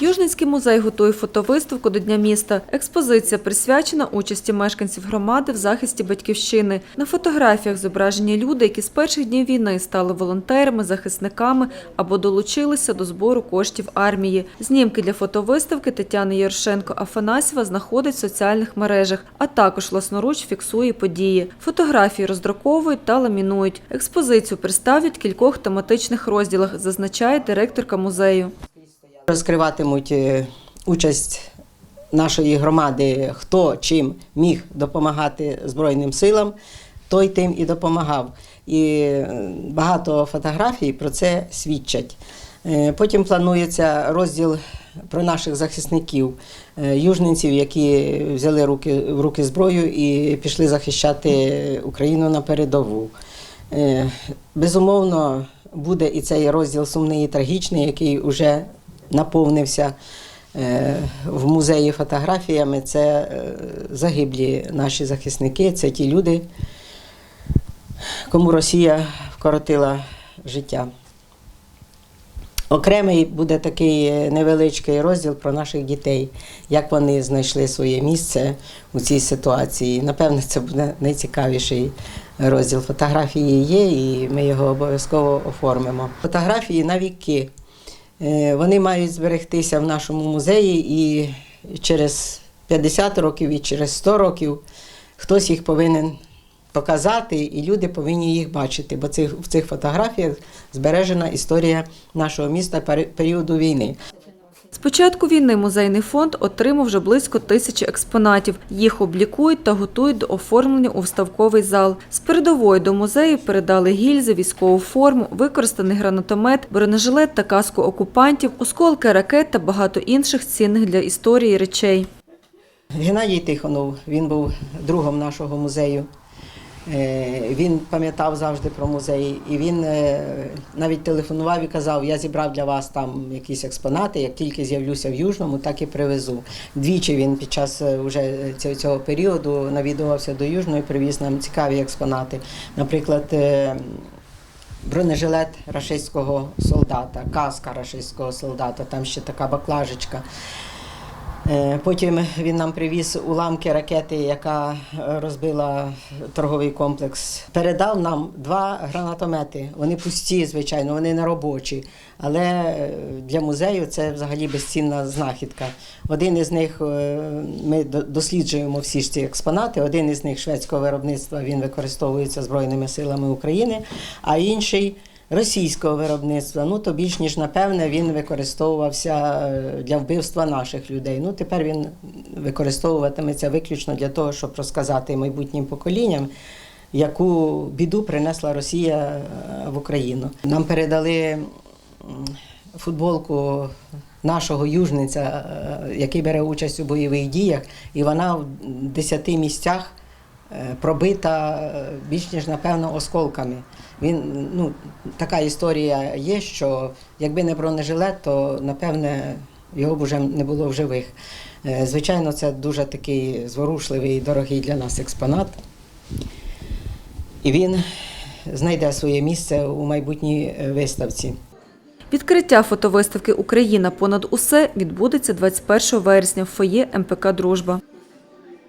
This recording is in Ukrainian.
Южницький музей готує фотовиставку до Дня міста. Експозиція присвячена участі мешканців громади в захисті батьківщини. На фотографіях зображені люди, які з перших днів війни стали волонтерами, захисниками або долучилися до збору коштів армії. Знімки для фотовиставки Тетяни Ярошенко Афанасьєва знаходить в соціальних мережах, а також власноруч фіксує події. Фотографії роздруковують та ламінують. Експозицію представлять в кількох тематичних розділах, зазначає директорка музею. Розкриватимуть е, участь нашої громади, хто чим міг допомагати Збройним силам, той тим і допомагав. І е, багато фотографій про це свідчать. Е, Потім планується розділ про наших захисників, южненців, які взяли руки, в руки зброю і пішли захищати Україну на передову. Безумовно, буде і цей розділ сумний і трагічний, який вже наповнився е, в музеї фотографіями. Це е, загиблі наші захисники, це ті люди, кому Росія вкоротила життя. Окремий буде такий е, невеличкий розділ про наших дітей, як вони знайшли своє місце у цій ситуації. Напевне, це буде найцікавіший розділ. Фотографії є, і ми його обов'язково оформимо. Фотографії на віки. Е, Вони мають зберегтися в нашому музеї і через 50 років, і через 100 років хтось їх повинен показати, і люди повинні їх бачити, бо в цих фотографіях збережена історія нашого міста періоду війни. З початку війни музейний фонд отримав вже близько тисячі експонатів. Їх облікують та готують до оформлення у вставковий зал. З передової до музею передали гільзи, військову форму, використаний гранатомет, бронежилет та каску окупантів, осколки ракет та багато інших цінних для історії речей. Геннадій Тихонов, він був другом нашого музею. Е, Він пам'ятав завжди про музей, і він е, навіть телефонував і казав: я зібрав для вас там якісь експонати. Як тільки з'явлюся в Южному, так і привезу. Двічі він під час е, вже цього, періоду навідувався до Южного і привіз нам цікаві експонати. Наприклад, бронежилет рашистського солдата, каска рашистського солдата, там ще така баклажечка. Е, Потім він нам привіз уламки ракети, яка е, розбила торговий комплекс. Передав нам два гранатомети. Вони пусті, звичайно, вони не робочі. Але е, для музею це взагалі безцінна знахідка. Один із них ми досліджуємо всі ж ці експонати. Один із них шведського виробництва він використовується Збройними силами України, а інший. Російського виробництва, ну то більш ніж напевне він використовувався е, для вбивства наших людей. Ну тепер він використовуватиметься виключно для того, щоб розказати майбутнім поколінням, яку біду принесла Росія е, в Україну. Нам передали футболку нашого южниця, е, який бере участь у бойових діях, і вона в 10 місцях пробита більш ніж напевно осколками. Він ну така історія є, що якби не бронежилет, то напевне його б вже не було в живих. Е, Звичайно, це дуже такий зворушливий і дорогий для нас експонат. І він знайде своє місце у майбутній е, виставці. Відкриття фотовиставки Україна понад усе відбудеться 21 вересня в фоє МПК Дружба.